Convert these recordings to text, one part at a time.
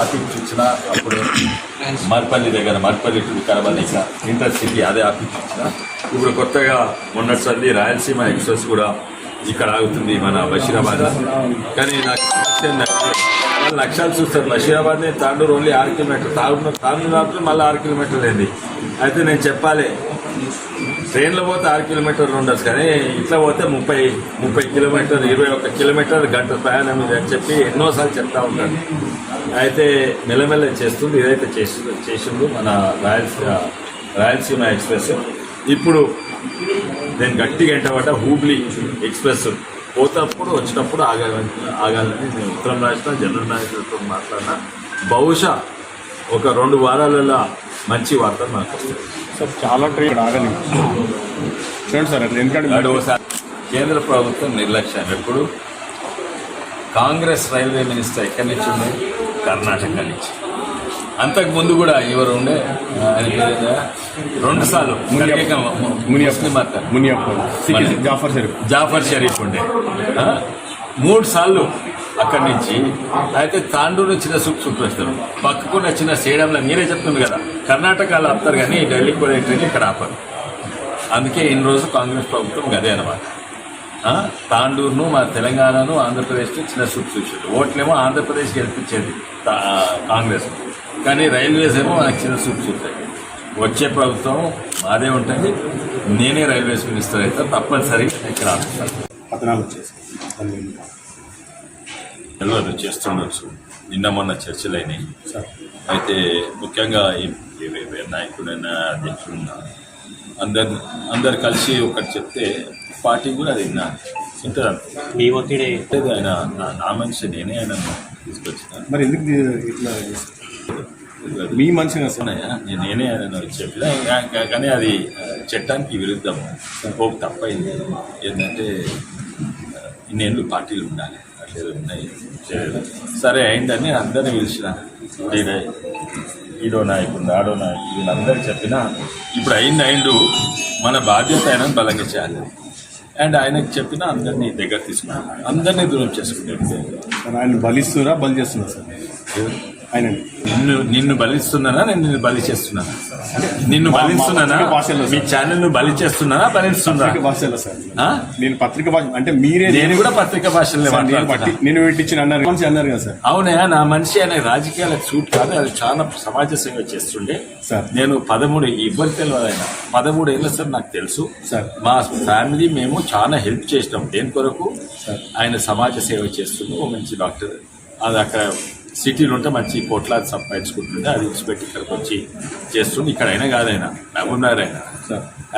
Office ఇచ్చిన అప్పుడు మర్పల్లి దగ్గర మర్పల్లి టు వికారాబాద్ ఇక్కడ ఇంటర్ సిటీ అదే ఆఫీస్ ఇచ్చిన ఇప్పుడు కొత్తగా మొన్నటిసారి రాయలసీమ ఎక్స్ప్రెస్ కూడా ఇక్కడ ఆగుతుంది మన బషీరాబాద్. కానీ నాకు వాళ్ళు లక్ష్యాలు చూస్తారు. బషీరాబాద్ తాండూరు ఓన్లీ ఆరు కిలోమీటర్లు. తాగుతున్న తాండూరు మళ్ళీ ఆరు కిలోమీటర్లు అయితే నేను చెప్పాలి. ట్రైన్లో పోతే ఆరు కిలోమీటర్లు ఉండొచ్చు కానీ ఇట్లా పోతే ముప్పై ముప్పై కిలోమీటర్ ఇరవై ఒక్క కిలోమీటర్ గంట ప్రయాణం ఇది అని చెప్పి ఎన్నోసార్లు చెప్తా ఉంటాను అయితే మెల్లమెల్ల చేస్తుంది ఇదైతే చేసి చేసిండు మన రాయలసీమ రాయలసీమ ఎక్స్ప్రెస్. ఇప్పుడు నేను గట్టిగా ఎంటబడ్డ హూబ్లీ ఎక్స్ప్రెస్. పోతప్పుడు వచ్చినప్పుడు ఆగాలని ఆగాలని నేను ఉత్తరం రాసిన జనరల్ మేనేజర్తో మాట్లాడినా. బహుశా ఒక రెండు వారాలలో మంచి వార్త నాకు వస్తుంది సార్ చాలా ట్రైన్ ఆగలేదు చూడండి సార్ అట్లా ఎందుకంటే ఒకసారి కేంద్ర ప్రభుత్వం నిర్లక్ష్యం ఎప్పుడు? కాంగ్రెస్ రైల్వే మినిస్టర్ ఎక్కడి నుంచి ఉండే? కర్ణాటక నుంచి. అంతకు ముందు కూడా ఎవరు ఉండే? రెండు సార్లు మునియప్ప. జాఫర్ షరీఫ్. జాఫర్ షరీఫ్ ఉండే? మూడు సార్లు అక్కడి నుంచి. అయితే తాండూరు చిన్న సూప్ సూప్ వేస్తారు పక్కకున్న చిన్న స్టేడియంలో మీరే చెప్తుంది కదా. కర్ణాటకలో ఆపుతారు కానీ ఢిల్లీకి కూడా ట్రైన్ ఇక్కడ ఆపరు. అందుకే ఇన్ని రోజు కాంగ్రెస్ ప్రభుత్వం గదే అనమాట. తాండూరును మా తెలంగాణను ఆంధ్రప్రదేశ్ను చిన్న సూప్ చూసాడు ఓట్లేమో ఆంధ్రప్రదేశ్ గెలిపించేది కాంగ్రెస్. కానీ రైల్వేస్ ఏమో మనకు చిన్న సూప్ చూస్తాయి. వచ్చే ప్రభుత్వం మాదే ఉంటుంది. నేనే రైల్వేస్ మినిస్టర్ అయితే తప్పనిసరిగా ఇక్కడ ఆపుతాను పతనాలు తెలియదు చేస్తుండొచ్చు నిన్న మొన్న చర్చలు అయినాయి. సార్. అయితే ముఖ్యంగా నాయకుడైనా అధ్యక్షుడున్నా అందరు అందరు కలిసి ఒకటి చెప్తే పార్టీ కూడా అది వింటారు మీ ఒత్తిడి? ఆయన నా నా మనిషి నేనే ఆయన తీసుకొచ్చిన. మరి ఎందుకు ఇట్లా? మీ మనిషిగా సార్? ఉన్నాయా నేను నేనే ఆయన చెప్పిన కానీ అది చట్టానికి విరుద్ధం ఒక తప్పైంది. ఏంటంటే ఇన్నేళ్ళు పార్టీలు ఉండాలి. చేయలేదు. సరే అయిందని నేను అందరినీ పిలిచిన. ఈడ ఈడో నాయకుడు ఆడో నాయకుడు వీళ్ళందరూ చెప్పినా ఇప్పుడు అయింది అయిండు. మన బాధ్యత ఆయన బలంగా చేయాలి. అండ్ ఆయనకి చెప్పిన అందరినీ దగ్గర తీసుకున్నాను. అందరినీ దూరం చేసుకుంటాను సార్ ఆయన బలిస్తున్నారా బలి చేస్తున్నారు సార్? ఆయన నిన్ను నిన్ను బలిస్తున్నానా? నేను నిన్ను బలి చేస్తున్నానా? నిన్ను మా- మా బలిస్తున్నానా? భాషలో మీ. ఛానల్ను బలి చేస్తున్నానా? బలిస్తున్నా భాషలో సార్? నేను పత్రిక భాష అంటే మీరే నేను కూడా పత్రిక భాషల్లో సార్, నేను పెట్టించిన అన్నారు. మనిషి అన్నారు కదా సార్. అవునా నా మనిషి అనే రాజకీయాలకు సూట్ కాదు. అది చాలా సమాజ సేవ చేస్తుండే. సార్. నేను పదమూడు ఇవ్వరు తెలియదు ఆయన పదమూడు ఏళ్ళ సార్ నాకు తెలుసు. సార్. మా ఫ్యామిలీ మేము చాలా హెల్ప్ చేసినాం. దేని కొరకు. ఆయన సమాజ సేవ చేస్తుండే ఓ మంచి డాక్టర్. అది అక్కడ సిటీలో ఉంటే మంచి కోట్లాది సంపాదించుకుంటుండే అది విడిచిపెట్టి ఇక్కడికి వచ్చి చేస్తుండే ఇక్కడ అయినా కాదైనా మహబూబ్ నగర్ అయినా.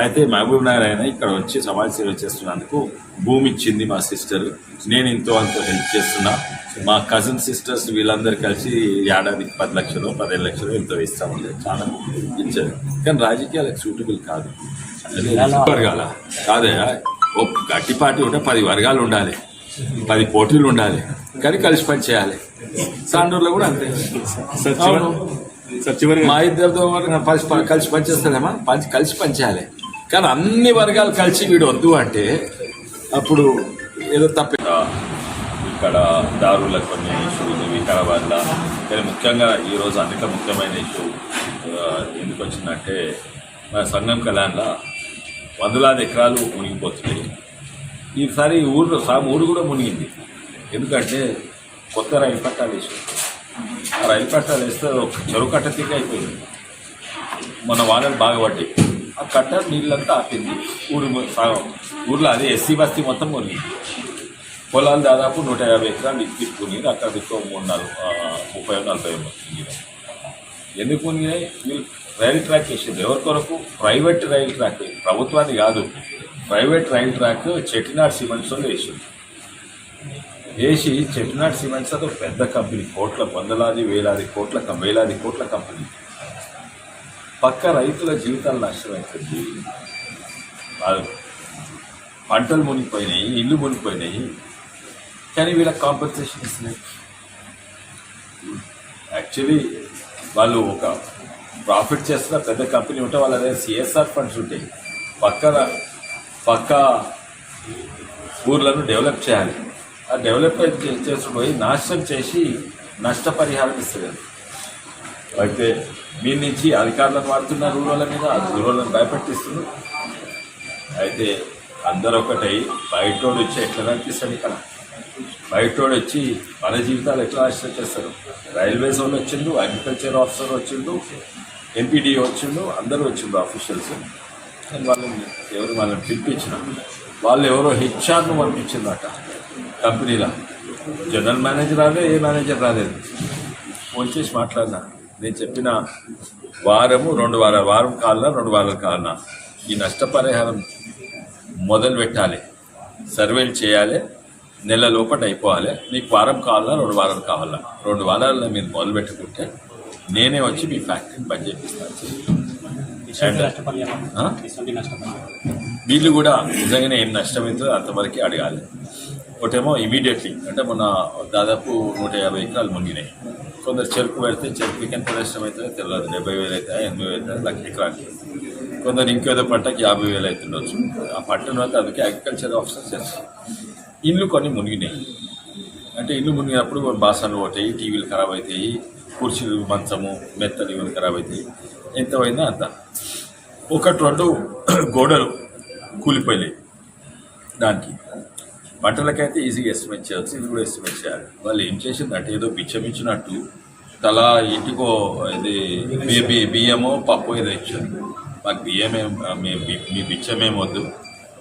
అయితే మహబూబ్ నగర్ అయినా ఇక్కడ వచ్చి సమాజ సేవ చేస్తున్నందుకు భూమి ఇచ్చింది మా సిస్టర్. నేను ఇంతో అంతో హెల్ప్ చేస్తున్నా. మా కజిన్ సిస్టర్స్ వీళ్ళందరూ కలిసి ఏడాదికి పది లక్షలు పదిహేను లక్షలు ఎంతో ఇస్తామండి చాలా ఇచ్చారు. కానీ రాజకీయాలకు సూటబుల్ కాదు. వర్గాల. కాదే ఓ గట్టి పార్టీ ఉంటే పది వర్గాలు ఉండాలి. పది పోటీలు ఉండాలి. కానీ కలిసి పని చేయాలి. తాండూరులో కూడా అంతే. మా ఇద్దరితో కలిసి కలిసి పనిచేస్తారేమా పంచి కలిసి పనిచేయాలి కానీ అన్ని వర్గాలు కలిసి వీడు వద్దు అంటే అప్పుడు ఏదో తప్ప. ఇక్కడ దారుల కొన్ని ఇష్యూలు వికారాబాద్లో కానీ ముఖ్యంగా ఈరోజు అన్నిట్లో ముఖ్యమైన ఇష్యూ ఎందుకు వచ్చిందంటే మన సంఘం కళ్యాణ్లో వందలాది ఎకరాలు మునిగిపోతున్నాయి. ఈసారి ఈ ఊరు సా ఊరు కూడా మునిగింది. ఎందుకంటే కొత్త రైలు పట్టాలు వేసి ఆ రైలు పట్టాలు వేస్తే ఒక చెరువు కట్ట తీగ అయిపోయింది. మన వానలు బాగా పడ్డాయి. ఆ కట్ట నీళ్ళంతా ఆపింది. ఊరు సగం ఊర్లో అదే ఎస్సీ బస్తీ మొత్తం మునిగింది పొలాలు దాదాపు నూట యాభై ఎకరాలు ఇప్పించుకుని అక్కడ దిక్కు మూడు నాలుగు ముప్పై నలభై మునిగినాయి ఎందుకు మునిగినాయి వీళ్ళు రైలు ట్రాక్ వేసింది ఎవరి కొరకు? ప్రైవేట్ రైలు ట్రాక్. ప్రభుత్వాన్ని కాదు. ప్రైవేట్ రైలు ట్రాక్ చెట్టినాడ్ సిమెంట్స్ వేసింది వేసి చెట్నాట్ సిమెంట్స్ అది ఒక పెద్ద కంపెనీ. కోట్ల వందలాది వేలాది కోట్ల వేలాది కోట్ల కంపెనీ. పక్క రైతుల జీవితాలు నష్టమైపోయింది వాళ్ళు పంటలు మునిగిపోయినాయి ఇల్లు మునిగిపోయినాయి. కానీ వీళ్ళకి కాంపెన్సేషన్ ఇస్తున్నాయి. యాక్చువల్లీ వాళ్ళు ఒక ప్రాఫిట్ చేస్తున్న పెద్ద కంపెనీ ఉంటే వాళ్ళ దగ్గర సిఎస్ఆర్ ఫండ్స్ ఉంటాయి. పక్కన పక్క ఊర్లను డెవలప్ చేయాలి. ఆ డెవలప్మెంట్ చేసి పోయి నాశనం చేసి నష్టపరిహారం ఇస్తుంది అయితే మీ నుంచి అధికారులను వాడుతున్న రూరల్ మీద రూరల్ని భయపెట్టిస్తున్నారు. అయితే అందరూ ఒకటై బయటోడు వచ్చి ఎట్లా కనిపిస్తాడు ఇక్కడ? బయటోడు వచ్చి మన జీవితాలు ఎట్లా నాశనం చేస్తారు? రైల్వేస్ వాళ్ళు వచ్చిండు అగ్రికల్చర్ ఆఫీసర్ వచ్చిండు ఎంపీడీ వచ్చిండు అందరూ వచ్చిండు ఆఫీషియల్స్. వాళ్ళని ఎవరు వాళ్ళని పిలిపించిన వాళ్ళు ఎవరో హెచ్ఆర్ను పంపించిందట కంపెనీలో జనరల్ మేనేజర్ రాలే ఏ మేనేజర్ రాలేదు. ఫోన్ చేసి మాట్లాడినా. నేను చెప్పిన వారము రెండు వారాలు వారం కాలనా రెండు వారాల కాలనా. ఈ నష్టపరిహారం మొదలు పెట్టాలి. సర్వేలు చేయాలి. నెల లోపల అయిపోవాలి. మీకు వారం కావాలా రెండు వారాలు కావాలా? రెండు వారాల్లో మీరు మొదలు పెట్టుకుంటే నేనే వచ్చి మీ ఫ్యాక్టరీని బంద్ చేపిస్తాను. వీళ్ళు కూడా నిజంగానే ఏం నష్టమైందో అంతవరకు అడగాలి. ఒకటేమో ఇమీడియట్లీ అంటే మొన్న దాదాపు నూట యాభై ఎకరాలు మునిగినాయి. కొందరు చెరుకు పెడితే చెరుకుకి ఎంత నష్టం అవుతుందో తెలియదు. డెబ్బై వేలు అవుతాయి ఎనభై వేలు అవుతాయి లక్ష ఎకరాలకి కొందరు ఇంకేదో పంటకి యాభై వేలు అవుతుండొచ్చు. ఆ పంటను అయితే అందుకే అగ్రికల్చర్ ఆఫీసర్ చేస్తారు. ఇల్లు కొన్ని మునిగినాయి. అంటే ఇల్లు మునిగినప్పుడు బాసన్లు పోతాయి టీవీలు ఖరాబ్ అవుతాయి కుర్చీలు మంచము మెత్తలు ఇవన్నీ ఖరాబ్ అవుతాయి ఎంత పోయిందో అంత. ఒకటి రెండు గోడలు కూలిపోయినాయి దానికి. వంటలకైతే ఈజీగా ఎస్టిమేట్ చేయవచ్చు ఇది కూడా ఎస్టిమేట్ చేయాలి. వాళ్ళు ఏం చేసిందంటే ఏదో బిచ్చం తల తలా ఇంటికో ఇది బి- బియ్యమో పప్పు ఏదో ఇచ్చారు. మాకు బియ్యమే మీ మీ బిచ్చమేం వద్దు.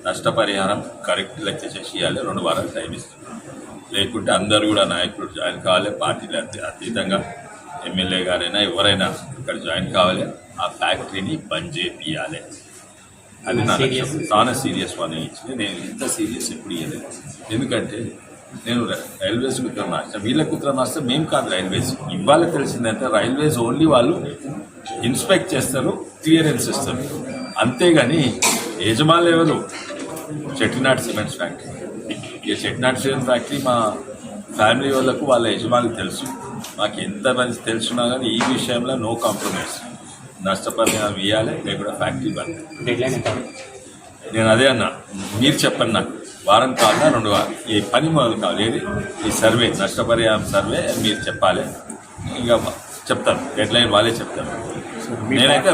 నష్టపరిహారం కరెక్ట్ లెక్క చేసి ఇవ్వాలి. రెండు వారాలు టైం ఇస్తున్నాం లేకుంటే అందరూ కూడా నాయకులు జాయిన్ కావాలి. పార్టీలు అతీతంగా ఎమ్మెల్యే గారైనా ఎవరైనా ఇక్కడ జాయిన్ కావాలి. ఆ ఫ్యాక్టరీని బంద్ చేయాలి అది నా. లక్ష్యం. చాలా సీరియస్ వన్ ఇచ్చింది. నేను ఇంత సీరియస్ ఎప్పుడు ఇవ్వలేదు ఎందుకంటే నేను రైల్వేస్ ఉత్తరం రాష్ట్రం వీళ్ళకి ఉత్తరం రాస్తే మేము కాదు రైల్వేస్. ఇవాళ తెలిసిందంటే రైల్వేస్ ఓన్లీ వాళ్ళు ఇన్స్పెక్ట్ చేస్తారు క్లియరెన్స్ ఇస్తారు. అంతేగాని యజమానులు ఎవరు? Chettinad cements factory. ఈ చెట్టినాట్ సిమెంట్ ఫ్యాక్టరీ మా ఫ్యామిలీ వాళ్ళకు వాళ్ళ యజమానులు తెలుసు. మాకు ఎంత మంది తెలుసున్నా కానీ ఈ విషయంలో నో కాంప్రమైజ్. నష్టపరిహారం ఇవ్వాలి లేకుండా ఫ్యాక్టరీ బంద్. నేను అదే అన్నా. మీరు చెప్పండి నాకు వారం కావాలా రెండు వారం ఈ పని మొదలు కావాలి. ఏది? ఈ సర్వే నష్టపరిహారం సర్వే మీరు చెప్పాలి. ఇంకా చెప్తాను. డెడ్ లైన్ వాళ్ళే చెప్తాను నేనైతే